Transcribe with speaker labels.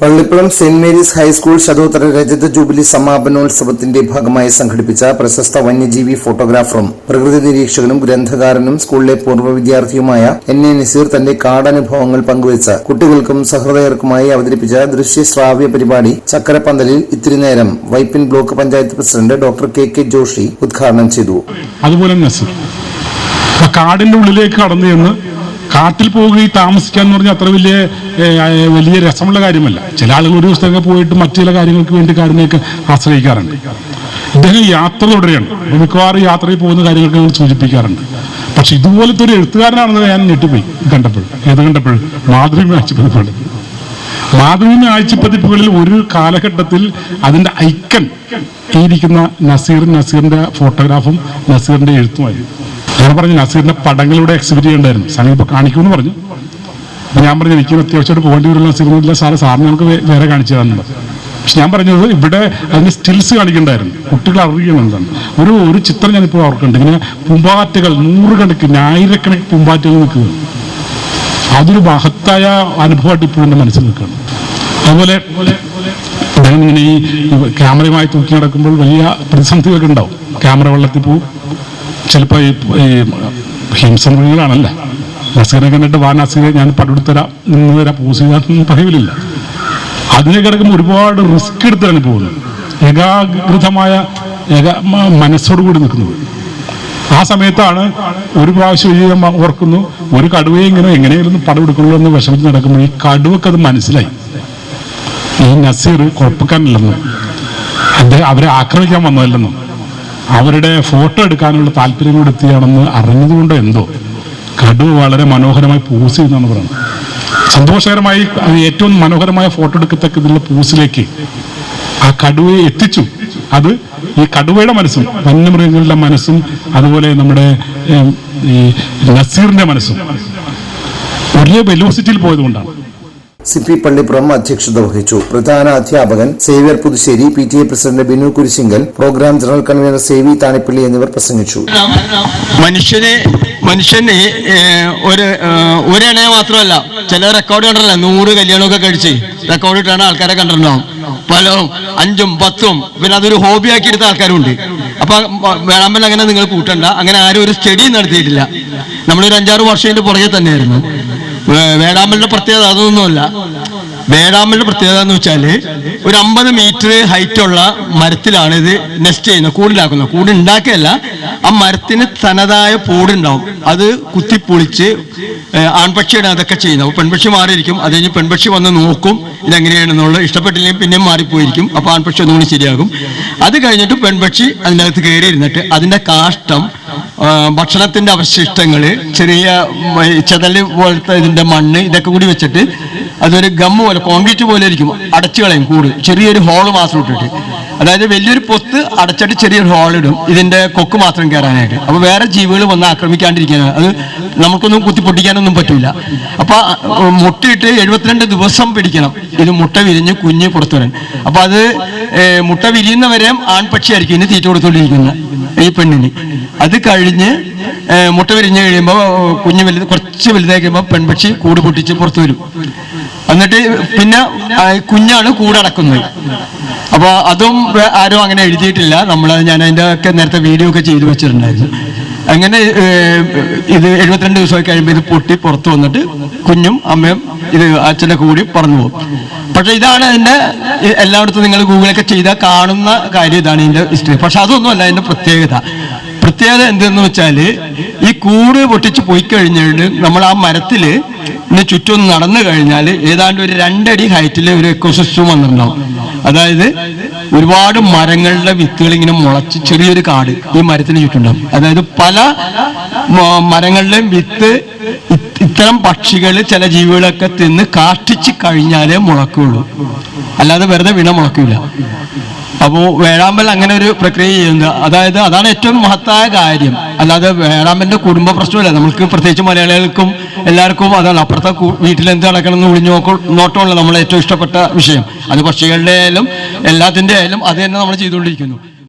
Speaker 1: Pallippuram saint Mary's high school ശതോത്തര രജത jubilee സമാപനോത്സവത്തിന്റെ ഭാഗമായി സംഘടിപ്പിച്ച പ്രശസ്ത വന്യജീവി ഫോട്ടോഗ്രാഫറും പ്രകൃതി നിരീക്ഷകനും ഗ്രന്ഥകാരനും സ്കൂളിലെ പൂർവ വിദ്യാർത്ഥിയുമായ എൻ എ നസീർ തന്റെ കാടനുഭവങ്ങൾ പങ്കുവച്ച് കുട്ടികൾക്കും സഹൃദയർക്കുമായി അവതരിപ്പിച്ച ദൃശ്യശ്രാവ്യ പരിപാടി ചക്കരപ്പന്തലിൽ ഇത്തിരി നേരം Vypin block panchayat president doctor K K Joshi ഉദ്ഘാടനം ചെയ്തു.
Speaker 2: അതുപോലെ കാടിന്റെ ഉള്ളിലേക്ക് കടന്നു കാട്ടിൽ പോവുകയും താമസിക്കുക എന്ന് പറഞ്ഞാൽ അത്ര വലിയ വലിയ രസമുള്ള കാര്യമല്ല. ചില ആളുകൾ ഒരു ദിവസത്തേക്ക് പോയിട്ട് മറ്റു ചില കാര്യങ്ങൾക്ക് വേണ്ടി കാടിനെയൊക്കെ ആശ്രയിക്കാറുണ്ട്. ഇദ്ദേഹം യാത്ര തുടരുകയാണ്. മിക്കവാറും യാത്രയിൽ പോകുന്ന കാര്യങ്ങൾക്ക് ഞങ്ങൾ സൂചിപ്പിക്കാറുണ്ട്. പക്ഷെ ഇതുപോലത്തെ ഒരു എഴുത്തുകാരനാണെന്ന് ഞാൻ ഞെട്ടിപ്പോയി. കണ്ടപ്പോൾ ഏത് കണ്ടപ്പോൾ? മാതൃഭൂമി ആഴ്ചപ്പതിപ്പുകൾ. മാതൃഭൂമി ആഴ്ചപ്പതിപ്പുകളിൽ ഒരു കാലഘട്ടത്തിൽ അതിന്റെ ഐക്കൺ ഈ ഇരിക്കുന്ന നസീർ നസീറിന്റെ ഫോട്ടോഗ്രാഫും നസീറിന്റെ എഴുത്തുമായിരുന്നു. ഞാൻ പറഞ്ഞു നസീറിന്റെ പടങ്ങളിലൂടെ എക്സിബിറ്റ് ചെയ്യണ്ടായിരുന്നു. സാറിന് ഇപ്പൊ കാണിക്കുമെന്ന് പറഞ്ഞു. ഞാൻ പറഞ്ഞു എനിക്ക് അത്യാവശ്യമായിട്ട് പോകേണ്ടി വരുന്ന സിനിമയില്ല സാറ് സാറിന് നമുക്ക് വേറെ കാണിച്ചു തരാനുള്ളത് പക്ഷെ ഞാൻ പറഞ്ഞത് ഇവിടെ അതിന് സ്റ്റിൽസ് കാണിക്കണ്ടായിരുന്നു. കുട്ടികൾ അറിയണമെന്നാണ് ഒരു ഒരു ചിത്രം ഞാനിപ്പോൾ ഓർക്കുന്നുണ്ട്. ഇങ്ങനെ പൂമ്പാറ്റകൾ നൂറുകണക്കിന് ആയിരക്കണക്കിന് പൂമ്പാറ്റകൾ നിൽക്കുക അതൊരു മഹത്തായ അനുഭവമായിട്ട് ഇപ്പോഴും എന്റെ മനസ്സിൽ നിൽക്കുകയാണ്. അതുപോലെ ഞാനിങ്ങനെ ഈ ക്യാമറയുമായി തൂക്കി നടക്കുമ്പോൾ വലിയ പ്രതിസന്ധികളൊക്കെ ഉണ്ടാവും. ക്യാമറ വെള്ളത്തിൽ പോവും. ചിലപ്പോൾ ഈ ഹിംസ ഹിംസമൃഗങ്ങളാണല്ലേ നസീറിനെ കണ്ടിട്ട് വാ നസീറെ ഞാൻ പടുത്തരാം നിന്ന് തരാം പോസ് ചെയ്യാൻ പറയില്ല അതിനെ കിടക്കുമ്പോൾ ഒരുപാട് റിസ്ക് എടുത്താണ് പോകുന്നത്. ഏകാഗ്രതമായ ഏക മനസ്സോടുകൂടി നിൽക്കുന്നത്. ആ സമയത്താണ് ഒരു പ്രാവശ്യം ഈ ഓർക്കുന്നു ഒരു കടുവയെ ഇങ്ങനെ എങ്ങനെയായിരുന്നു പടം എടുക്കണല്ലോ എന്ന് വിഷമിച്ച് നടക്കുമ്പോൾ ഈ കടുവക്ക് അത് മനസ്സിലായി. ഈ നസീർ കുഴപ്പക്കാരനല്ലെന്നും അദ്ദേഹം അവരെ ആക്രമിക്കാൻ വന്നതല്ലെന്നും. അവരുടെ ഫോട്ടോ എടുക്കാനുള്ള താല്പര്യം കൂടെ എത്തിയാണെന്ന് അറിഞ്ഞതുകൊണ്ടോ എന്തോ. കടുവ വളരെ മനോഹരമായി പൂസ് ചെയ്യുന്നതാണ് പറയുന്നത്. സന്തോഷകരമായി ഏറ്റവും മനോഹരമായ ഫോട്ടോ എടുക്കത്തക്കതിലുള്ള പൂസിലേക്ക് ആ കടുവയെ എത്തിച്ചു. അത് ഈ കടുവയുടെ മനസ്സും വന്യമൃഗങ്ങളുടെ മനസ്സും അതുപോലെ നമ്മുടെ ഈ നസീറിന്റെ മനസ്സും. ഒരേ വെലോസിറ്റിയിൽ പോയതുകൊണ്ടാണ്.
Speaker 1: സി പി പള്ളിപ്പുറം അധ്യക്ഷത വഹിച്ചു. പ്രധാന അധ്യാപകൻ Xavier Puthussery P T A president Binu Kurisingal program general convener Savi Thanippilly എന്നിവർ പ്രസംഗിച്ചു.
Speaker 3: മനുഷ്യനെ മനുഷ്യന് ഒരു ഏഹ്, ഒരെണ്ണയെ മാത്രമല്ല ചില റെക്കോർഡ് കണ്ടല്ലോ നൂറ് കല്യാണമൊക്കെ കഴിച്ച് റെക്കോർഡ് ഇട്ടാണ് ആൾക്കാരെ കണ്ടിട്ടുണ്ടാവും. പലവും അഞ്ചും പത്തും പിന്നെ അതൊരു ഹോബി ആക്കി എടുത്ത ആൾക്കാരുണ്ട്. അപ്പൊ വേളാമ്പൽ അങ്ങനെ നിങ്ങൾ കൂട്ടണ്ട. അങ്ങനെ ആരും ഒരു സ്റ്റഡി നടത്തിയിട്ടില്ല. നമ്മളൊരു അഞ്ചാറ് വർഷം ഇതിന്റെ പുറകെ തന്നെയായിരുന്നു. വേ- വേഴാമ്പലിന്റെ പ്രത്യേകത അതൊന്നുമല്ല. വേടാമ്പലിന്റെ പ്രത്യേകത എന്ന് വെച്ചാൽ ഒരു അമ്പത് മീറ്റർ ഹൈറ്റ് ഉള്ള മരത്തിലാണ് ഇത് നെസ്റ്റ് ചെയ്യുന്നത് കൂടിലാക്കുന്നത്. കൂട് ഉണ്ടാക്കിയല്ല ആ മരത്തിന് തനതായ പൂടുണ്ടാവും. അത് കുത്തിപ്പൊളിച്ച് ആൺപക്ഷിയാണ് അതൊക്കെ ചെയ്യുന്നത്. പെൺപക്ഷി മാറിയിരിക്കും. അത് കഴിഞ്ഞ് പെൺപക്ഷി വന്ന് നോക്കും ഇതെങ്ങനെയാണെന്നുള്ളത്. ഇഷ്ടപ്പെട്ടില്ലെങ്കിൽ പിന്നെയും മാറിപ്പോയിരിക്കും. അപ്പോൾ ആൺപക്ഷി ഒന്നുകൂടി ശരിയാകും. അത് കഴിഞ്ഞിട്ട് പെൺപക്ഷി അതിനകത്ത് അകത്ത് കയറി ഇരുന്നിട്ട് അതിന്റെ കാഷ്ടം ഭക്ഷണത്തിന്റെ അവശിഷ്ടങ്ങൾ ചെറിയ ഈ പോലത്തെ ഇതിന്റെ മണ്ണ് ഇതൊക്കെ കൂടി വെച്ചിട്ട് അതൊരു ഗമ്മ പോലെ കോൺക്രീറ്റ് പോലെ ഇരിക്കും അടച്ചു കളയും കൂട് ചെറിയൊരു ഹോൾ മാത്രം ഇട്ടിട്ട്. അതായത് വലിയൊരു പൊത്ത് അടച്ചിട്ട് ചെറിയൊരു ഹോൾ ഇടും. ഇതിന്റെ കൊക്ക് മാത്രം കയറാനായിട്ട്. അപ്പൊ വേറെ ജീവികൾ വന്ന് ആക്രമിക്കാണ്ടിരിക്കാനാണ് അത് നമുക്കൊന്നും കുത്തി പൊട്ടിക്കാനൊന്നും പറ്റില്ല അപ്പൊ ആ, മുട്ടയിട്ട് എഴുപത്തിരണ്ട് ദിവസം പിടിക്കണം. ഇത് മുട്ട വിരിഞ്ഞ് കുഞ്ഞ് പുറത്തു വരാൻ അപ്പൊ അത് മുട്ട വിരിയുന്നവരെയും ആൺപക്ഷിയായിരിക്കും ഇനി തീറ്റ കൊടുത്തുകൊണ്ടിരിക്കുന്നത് ഈ പെണ്ണിന്. അത് കഴിഞ്ഞ് മുട്ട വിരിഞ്ഞ് കഴിയുമ്പോൾ കുഞ്ഞ് വലുത് കുറച്ച് വലുതായി കഴിയുമ്പോൾ പെൺപക്ഷി കൂട് പൊട്ടിച്ച് പുറത്തു വരും. എന്നിട്ട് പിന്നെ കുഞ്ഞാണ് കൂടടക്കുന്നത്. അപ്പോൾ അതും ആരും അങ്ങനെ എഴുതിയിട്ടില്ല. നമ്മൾ ഞാൻ അതിന്റെ ഒക്കെ നേരത്തെ വീഡിയോ ഒക്കെ ചെയ്തു വെച്ചിട്ടുണ്ടായിരുന്നു. അങ്ങനെ ഇത് എഴുപത്തിരണ്ട് ദിവസമൊക്കെ കഴിയുമ്പോൾ ഇത് പൊട്ടി പുറത്തു വന്നിട്ട് കുഞ്ഞും അമ്മയും ഇത് അച്ഛന്റെ കൂടി പറഞ്ഞു പോകും. പക്ഷെ ഇതാണ് അതിന്റെ എല്ലായിടത്തും നിങ്ങൾ ഗൂഗിളൊക്കെ ചെയ്താൽ കാണുന്ന കാര്യം ഇതാണ് ഇതിന്റെ ഹിസ്റ്ററി. പക്ഷെ അതൊന്നുമല്ല അതിന്റെ പ്രത്യേകത. പ്രത്യേകത എന്തെന്ന് വെച്ചാൽ ഈ കൂട് പൊട്ടിച്ച് പോയി കഴിഞ്ഞിട്ട് നമ്മൾ ആ മരത്തിൽ ചുറ്റും നടന്നു കഴിഞ്ഞാൽ ഏതാണ്ട് ഒരു രണ്ടടി ഹൈറ്റിൽ ഒരു എക്കോസിസ്റ്റം വന്നിട്ടുണ്ടാവും. അതായത് ഒരുപാട് മരങ്ങളുടെ വിത്തുകൾ ഇങ്ങനെ മുളച്ച് ചെറിയൊരു കാട് ഈ മരത്തിന് ചുറ്റുണ്ടാവും. അതായത് പല മരങ്ങളുടെയും വിത്ത് ഇത്തരം പക്ഷികൾ ചില ജീവികളൊക്കെ തിന്ന് കാഷ്ടിച്ച് കഴിഞ്ഞാലേ മുളക്കുള്ളൂ. അല്ലാതെ വെറുതെ വീണ അപ്പോൾ വേഴാമ്പൽ അങ്ങനെ ഒരു പ്രക്രിയ ചെയ്യുന്നത്. അതായത് അതാണ് ഏറ്റവും മഹത്തായ കാര്യം. അല്ലാതെ വേഴാമ്പലിന്റെ കുടുംബ പ്രശ്നമല്ല. നമുക്ക് പ്രത്യേകിച്ച് മലയാളികൾക്കും എല്ലാവർക്കും അതാണ്. അപ്പുറത്തെ എന്ത് നടക്കണം എന്ന് ഒളിഞ്ഞു നോക്കോ നോട്ടമുള്ള നമ്മളെ ഏറ്റവും ഇഷ്ടപ്പെട്ട വിഷയം. അത് പക്ഷികളുടെ ആയാലും എല്ലാത്തിന്റെ ആയാലും അത് തന്നെ നമ്മൾ ചെയ്തുകൊണ്ടിരിക്കുന്നു.